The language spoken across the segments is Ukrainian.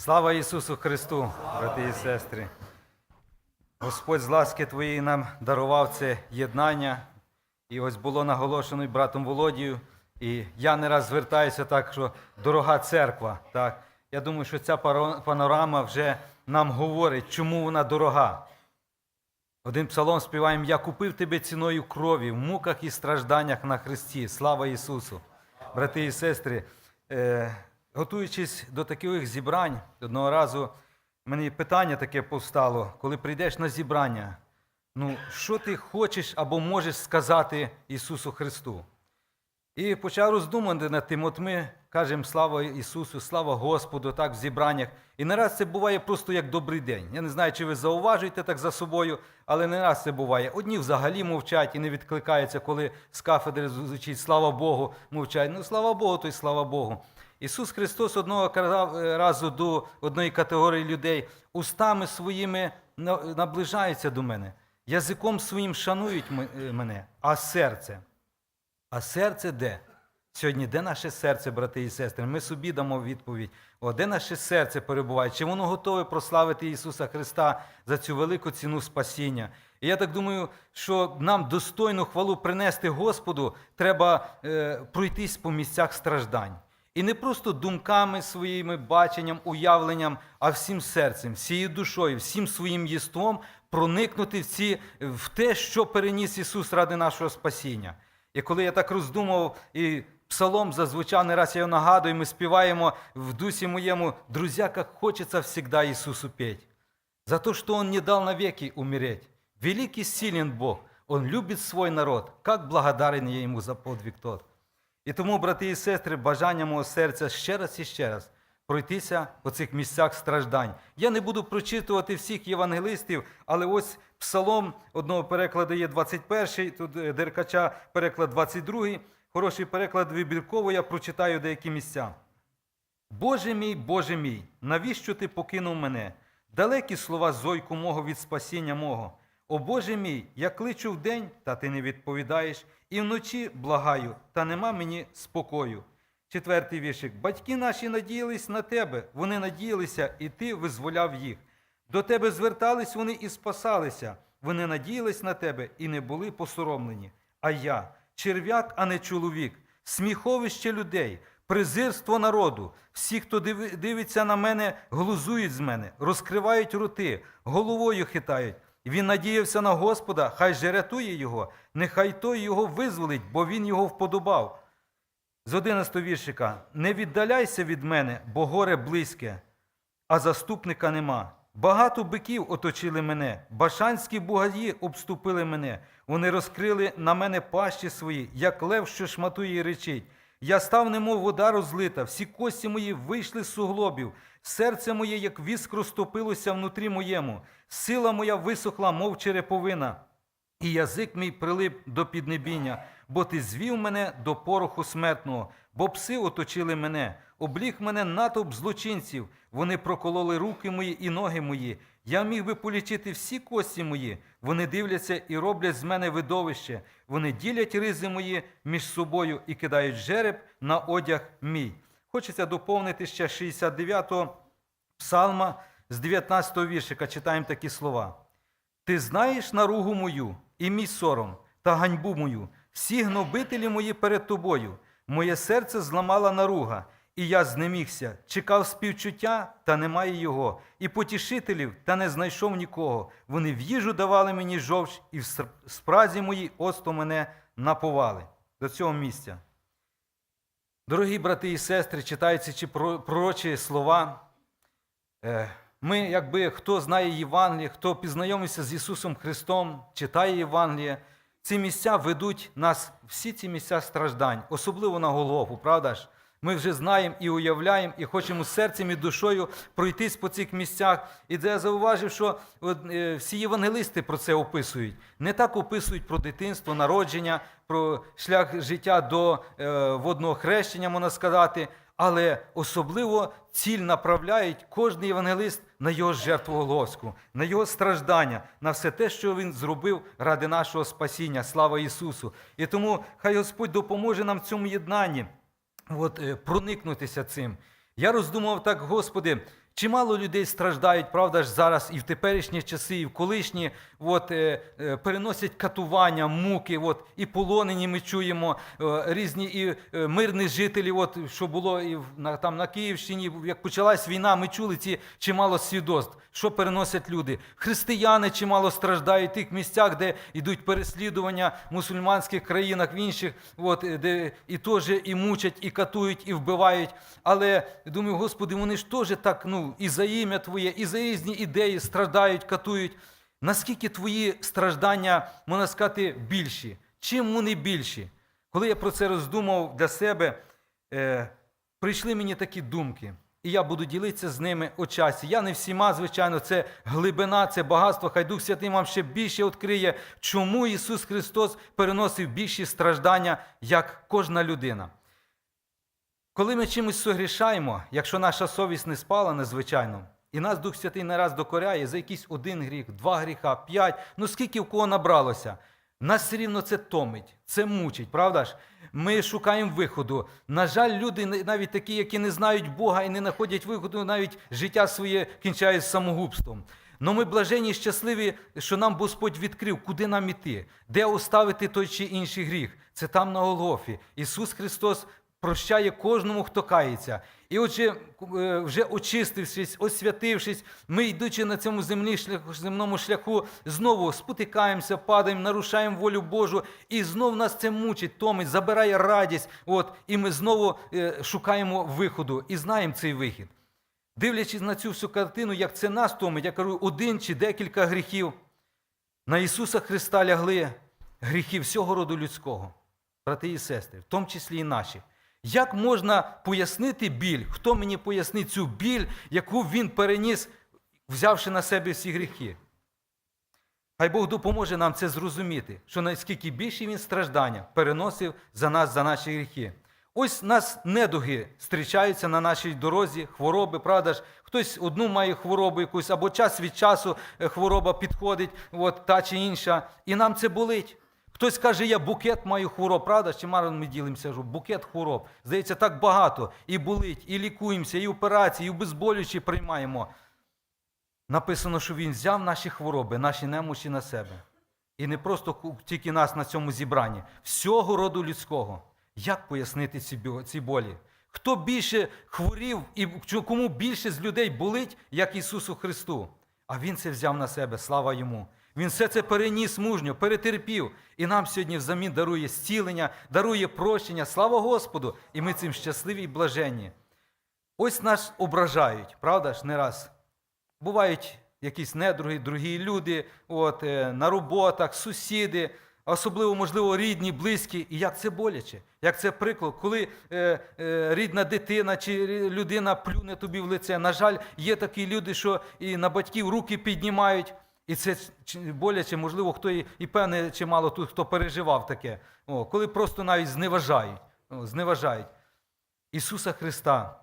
Слава Ісусу Христу, брати і сестри. Господь з ласки Твоєї нам дарував це єднання. І ось було наголошено братом Володією. І я не раз звертаюся так, що дорога церква. Так? Я думаю, що ця панорама вже нам говорить, чому вона дорога. Один псалом співаємо: Я купив тебе ціною крові в муках і стражданнях на Христі. Слава Ісусу! Брати і сестри, е, готуючись до таких зібрань, одного разу мені питання таке повстало, коли прийдеш на зібрання, ну, що ти хочеш або можеш сказати Ісусу Христу? І почав роздумувати над тим, от ми кажемо слава Ісусу, слава Господу, так в зібраннях. І не раз це буває просто як добрий день. Я не знаю, чи ви зауважуєте так за собою, але не раз це буває. Одні взагалі мовчать і не відкликаються, коли з кафедри звучить слава Богу, мовчать. Ну, слава Богу, то й слава Богу. Ісус Христос одного е, разу до одної категорії людей устами своїми наближаються до мене, язиком своїм шанують е, мене, а серце. А серце де? Сьогодні де наше серце, брати і сестри? Ми собі дамо відповідь. О, де наше серце перебуває? Чи воно готове прославити Ісуса Христа за цю велику ціну спасіння? І я так думаю, що нам достойну хвалу принести Господу, треба е, пройтись по місцях страждань. І не просто думками своїми, баченням, уявленням, а всім серцем, всією душою, всім своїм єством проникнути в, ці, в те, що переніс Ісус ради нашого спасіння. І коли я так роздумав, і псалом зазвучав, не раз я його нагадую, ми співаємо в дусі моєму, друзья, как хочется всегда Иисусу петь. За то, что Он не дал навеки умереть. Великий силен Бог, Он любит свой народ. Как благодарен я Йому за подвиг тот. І тому, брати і сестри, бажання мого серця ще раз і ще раз пройтися по цих місцях страждань. Я не буду прочитувати всіх євангелистів, але ось псалом одного перекладу є 21-й, тут е, Деркача переклад 22-й. Хороший переклад вибірково, я прочитаю деякі місця. Боже мій, Боже мій, навіщо ти покинув мене? Далекі слова зойку мого від спасіння мого. О Боже мій, я кличу вдень, та ти не відповідаєш, і вночі благаю, та нема мені спокою. Четвертий віршик. Батьки наші надіялись на тебе, вони надіялися, і ти визволяв їх. До тебе звертались вони і спасалися. Вони надіялись на тебе і не були посоромлені. А я, черв'як, а не чоловік, сміховище людей, презирство народу. Всі, хто диви- дивиться на мене, глузують з мене, розкривають роти, головою хитають. Він надіявся на Господа, хай же рятує його, нехай той його визволить, бо він його вподобав. З 11 віршика. Не віддаляйся від мене, бо горе близьке, а заступника нема. Багато биків оточили мене, башанські бугаї обступили мене. Вони розкрили на мене пащі свої, як лев, що шматує і речить. Я став, немов вода розлита, всі кості мої вийшли з суглобів, серце моє, як віск, розтопилося внутрі моєму, сила моя висохла, мов череповина. І язик мій прилип до піднебіння, бо ти звів мене до пороху смертного, бо пси оточили мене, обліг мене натовп злочинців, вони прокололи руки мої і ноги мої. Я міг би полічити всі кості мої. Вони дивляться і роблять з мене видовище. Вони ділять ризи мої між собою і кидають жереб на одяг мій. Хочеться доповнити ще 69-го псалма з 19-го віршика. Читаємо такі слова. Ти знаєш наругу мою і мій сором та ганьбу мою, всі гнобителі мої перед тобою. Моє серце зламала наруга, і я знемігся, чекав співчуття, та немає його, і потішителів, та не знайшов нікого. Вони в їжу давали мені жовч, і в спразі моїй осто мене наповали. До цього місця. Дорогі брати і сестри, читаються ці пророчі слова, Е, Ми, якби хто знає Євангеліє, хто пізнайомився з Ісусом Христом, читає Євангеліє, ці місця ведуть нас, всі ці місця страждань, особливо на голову, правда ж? Ми вже знаємо і уявляємо, і хочемо серцем і душою пройтись по цих місцях. І де я зауважив, що е, всі євангелисти про це описують. Не так описують про дитинство, народження, про шлях життя до е, водного хрещення, можна сказати, але особливо ціль направляють кожен євангелист на його жертву Головську, на його страждання, на все те, що він зробив ради нашого спасіння. Слава Ісусу! І тому хай Господь допоможе нам в цьому єднанні от, е, проникнутися цим. Я роздумав так, Господи, Чимало людей страждають, правда ж, зараз і в теперішні часи, і в колишні, от, е, е, переносять катування, муки, от, і полонені ми чуємо, е, різні і е, мирні жителі, от, що було і на, там, на Київщині, як почалась війна, ми чули ці чимало свідоцтв, що переносять люди. Християни чимало страждають в тих місцях, де йдуть переслідування в мусульманських країнах, в інших, от, е, де і теж і мучать, і катують, і вбивають. Але думаю, Господи, вони ж теж так, ну, і за ім'я Твоє, і за різні ідеї страждають, катують. Наскільки твої страждання, можна сказати, більші? Чим вони більші? Коли я про це роздумав для себе, е, прийшли мені такі думки, і я буду ділитися з ними о часі. Я не всіма, звичайно, це глибина, це багатство. Хай Дух Святий вам ще більше відкриє, чому Ісус Христос переносив більші страждання, як кожна людина. Коли ми чимось согрішаємо, якщо наша совість не спала, незвичайно, і нас Дух Святий не раз докоряє за якийсь один гріх, два гріха, п'ять, ну скільки в кого набралося, нас все рівно це томить, це мучить, правда ж? Ми шукаємо виходу. На жаль, люди, навіть такі, які не знають Бога і не знаходять виходу, навіть життя своє кінчають самогубством. Но ми блажені і щасливі, що нам Господь відкрив, куди нам іти, де оставити той чи інший гріх. Це там на Голгофі. Ісус Христос прощає кожному, хто кається. І отже, е, вже очистившись, освятившись, ми, йдучи на цьому землі, шляху, земному шляху, знову спотикаємося, падаємо, нарушаємо волю Божу, і знов нас це мучить, томить, забирає радість. От, і ми знову е, шукаємо виходу і знаємо цей вихід. Дивлячись на цю всю картину, як це нас томить, я кажу, один чи декілька гріхів. На Ісуса Христа лягли гріхи всього роду людського, брати і сестри, в тому числі і наші. Як можна пояснити біль? Хто мені пояснить цю біль, яку він переніс, взявши на себе всі гріхи? Хай Бог допоможе нам це зрозуміти, що наскільки більше він страждання переносив за нас, за наші гріхи. Ось нас недуги зустрічаються на нашій дорозі, хвороби, правда ж, хтось одну має хворобу якусь, або час від часу е, хвороба підходить, от, та чи інша, і нам це болить. Хтось каже, я букет маю хвороб, правда? Чи марно ми ділимося, що букет хвороб. Здається, так багато. І болить, і лікуємося, і операції, і безболючі приймаємо. Написано, що Він взяв наші хвороби, наші немощі на себе. І не просто тільки нас на цьому зібранні, всього роду людського. Як пояснити ці болі? Хто більше хворів і кому більше з людей болить, як Ісусу Христу? А Він це взяв на себе, слава йому. Він все це переніс мужньо, перетерпів. І нам сьогодні взамін дарує зцілення, дарує прощення. Слава Господу! І ми цим щасливі і блаженні. Ось нас ображають, правда ж, не раз. Бувають якісь недруги, другі люди, от, е, на роботах, сусіди, особливо, можливо, рідні, близькі. І як це боляче, як це приклад, коли е, е, рідна дитина чи людина плюне тобі в лице. На жаль, є такі люди, що і на батьків руки піднімають. І це боляче, можливо, хто і, і певне чимало тут, хто переживав таке. О, коли просто навіть зневажають. О, зневажають. Ісуса Христа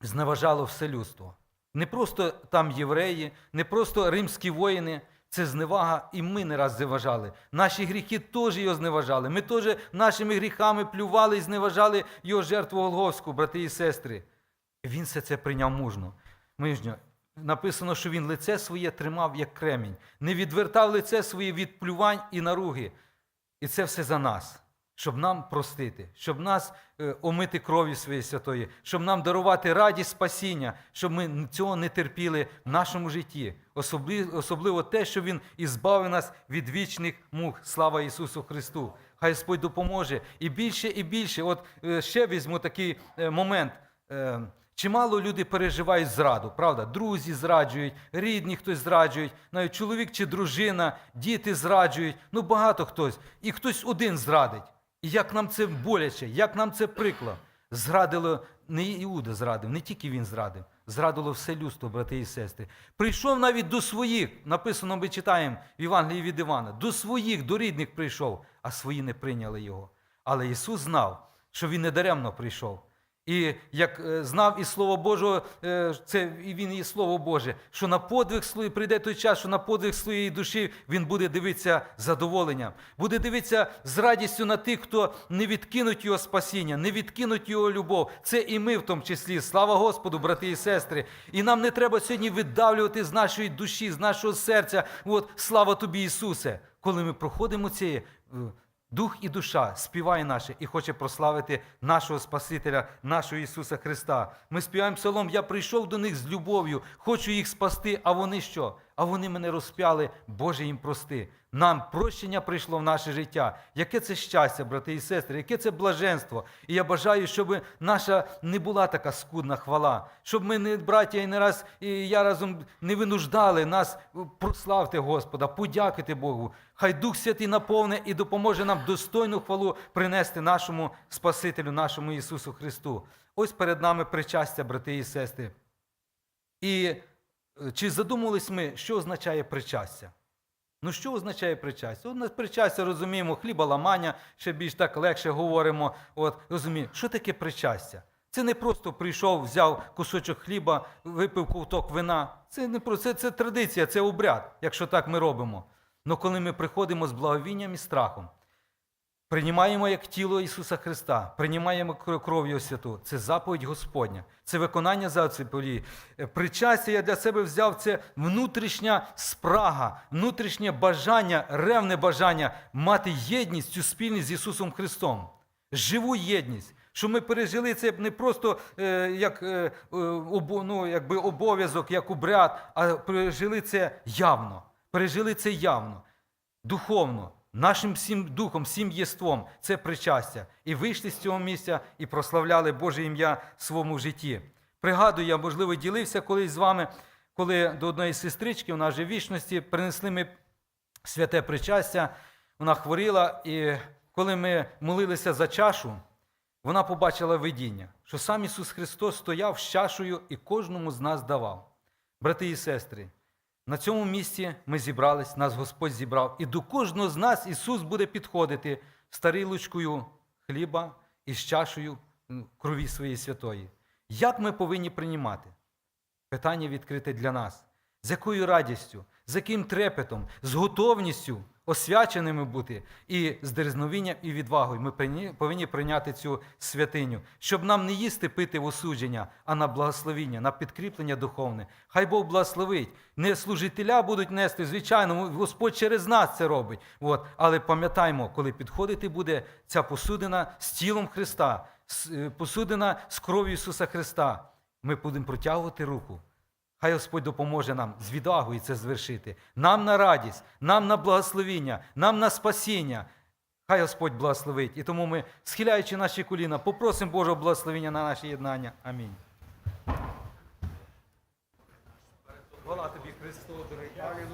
зневажало все людство. Не просто там євреї, не просто римські воїни. Це зневага, і ми не раз зневажали. Наші гріхи теж його зневажали. Ми теж нашими гріхами плювали і зневажали його жертву Голговську, брати і сестри. Він все це прийняв мужно. Мужньо. Написано, що він лице своє тримав як кремінь, не відвертав лице своє від плювань і наруги. І це все за нас, щоб нам простити, щоб нас е, омити кров'ю своєї святої, щоб нам дарувати радість спасіння, щоб ми цього не терпіли в нашому житті. Особливо, те, що Він ізбавив нас від вічних мук. Слава Ісусу Христу! Хай Господь допоможе. І більше, і більше. От е, ще візьму такий е, момент. Чимало люди переживають зраду, правда? Друзі зраджують, рідні хтось зраджують, навіть чоловік чи дружина, діти зраджують, ну багато хтось. І хтось один зрадить. І як нам це боляче, як нам це приклад. Зрадило, не Іуда зрадив, не тільки він зрадив, зрадило все людство, брати і сестри. Прийшов навіть до своїх, написано, ми читаємо в Євангелії від Івана, до своїх, до рідних прийшов, а свої не прийняли його. Але Ісус знав, що Він не даремно прийшов. І як е, знав і Слово Божого, е, це і він і Слово Боже, що на подвиг свої прийде той час, що на подвиг своєї душі він буде дивитися задоволенням, буде дивитися з радістю на тих, хто не відкинуть його спасіння, не відкинуть його любов. Це і ми в тому числі. Слава Господу, брати і сестри. І нам не треба сьогодні видавлювати з нашої душі, з нашого серця. От слава тобі, Ісусе, коли ми проходимо це. Дух і душа співає наше і хоче прославити нашого Спасителя, нашого Ісуса Христа. Ми співаємо псалом, я прийшов до них з любов'ю, хочу їх спасти, а вони що? А вони мене розп'яли, Боже їм прости. Нам прощення прийшло в наше життя. Яке це щастя, брати і сестри, яке це блаженство. І я бажаю, щоб наша не була така скудна хвала, щоб ми не браття і не раз і я разом не винуждали нас прославити Господа, подякувати Богу. Хай Дух Святий наповне і допоможе нам достойну хвалу принести нашому Спасителю, нашому Ісусу Христу. Ось перед нами причастя, брати і сестри. І е, чи задумувались ми, що означає причастя? Ну, що означає причастя? От причастя розуміємо, хліба ламання, ще більш так легше говоримо. От розуміємо, що таке причастя? Це не просто прийшов, взяв кусочок хліба, випив ковток вина. Це не про це, це традиція, це обряд, якщо так ми робимо. Але коли ми приходимо з благовінням і страхом, Приймаємо як тіло Ісуса Христа, приймаємо кр- кров Його святу. Це заповідь Господня, це виконання заповіді. Е, Причастя я для себе взяв це внутрішня спрага, внутрішнє бажання, ревне бажання мати єдність, цю спільність з Ісусом Христом. Живу єдність. Що ми пережили це не просто е, як е, е, обо- ну, якби обов'язок, як обряд, а пережили це явно. Пережили це явно духовно, нашим всім духом, всім єством це причастя. І вийшли з цього місця і прославляли Боже ім'я в своєму житті. Пригадую, я, можливо, ділився колись з вами, коли до одної сестрички, вона вже вічності, принесли ми святе причастя, вона хворіла, і коли ми молилися за чашу, вона побачила видіння, що сам Ісус Христос стояв з чашею і кожному з нас давав. Брати і сестри, на цьому місці ми зібрались, нас Господь зібрав, і до кожного з нас Ісус буде підходити з тарілочкою хліба і з чашею крові своєї святої. Як ми повинні приймати? Питання відкрите для нас. З якою радістю, з яким трепетом, з готовністю освяченими бути і з дерзновінням і відвагою ми повинні прийняти цю святиню, щоб нам не їсти пити в осудження, а на благословіння, на підкріплення духовне. Хай Бог благословить. Не служителя будуть нести, звичайно, Господь через нас це робить. От. Але пам'ятаймо, коли підходити буде ця посудина з тілом Христа, е, посудина з кров'ю Ісуса Христа, ми будемо протягувати руку. Хай Господь допоможе нам з відвагою це звершити. Нам на радість, нам на благословіння, нам на спасіння. Хай Господь благословить. І тому ми, схиляючи наші коліна, попросимо Божого благословення на наше єднання. Амінь. Хвала тобі, Христос, дорогий.